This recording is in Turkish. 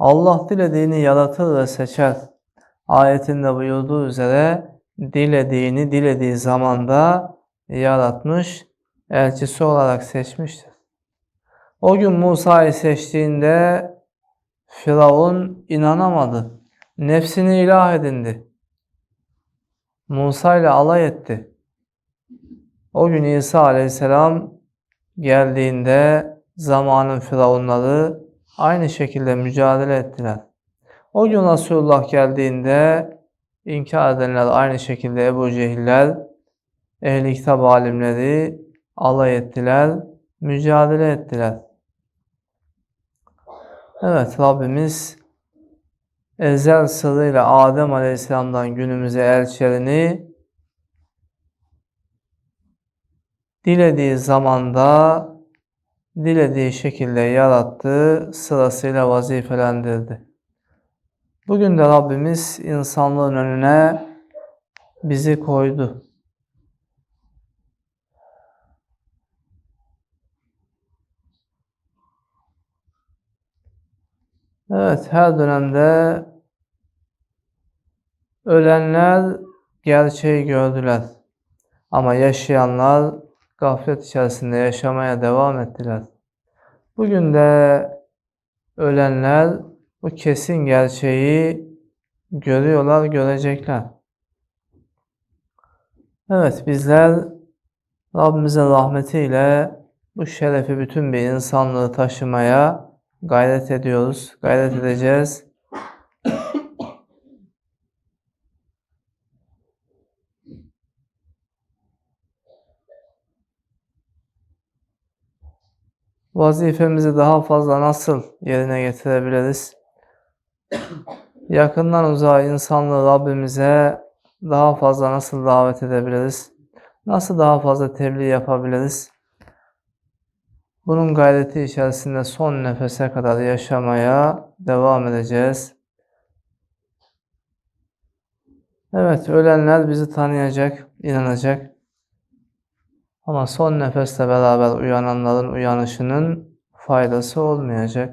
Allah dilediğini yaratır ve seçer. Ayetinde buyurduğu üzere dilediğini dilediği zamanda yaratmış, elçisi olarak seçmiştir. O gün Musa'yı seçtiğinde Firavun inanamadı. Nefsini ilah edindi. Musa ile alay etti. O gün İsa aleyhisselam geldiğinde zamanın firavunları aynı şekilde mücadele ettiler. O gün Resulullah geldiğinde inkar edenler aynı şekilde Ebu Cehiller, ehli kitap alimleri alay ettiler, mücadele ettiler. Evet Rabbimiz ezel sırrıyla Adem Aleyhisselam'dan günümüze elçilerini dilediği zamanda dilediği şekilde yarattı, sırasıyla vazifelendirdi. Bugün de Rabbimiz insanlığın önüne bizi koydu. Evet, her dönemde ölenler gerçeği gördüler. Ama yaşayanlar gaflet içerisinde yaşamaya devam ettiler. Bugün de ölenler bu kesin gerçeği görüyorlar, görecekler. Evet, bizler Rabbimizin rahmetiyle bu şerefi bütün bir insanlığı taşımaya gayret ediyoruz, gayret edeceğiz. Vazifemizi daha fazla nasıl yerine getirebiliriz? Yakından uzağa insanlığı Rabbimize daha fazla nasıl davet edebiliriz? Nasıl daha fazla tebliğ yapabiliriz? Bunun gayreti içerisinde son nefese kadar yaşamaya devam edeceğiz. Evet, ölenler bizi tanıyacak, inanacak. Ama son nefesle beraber uyananların uyanışının faydası olmayacak.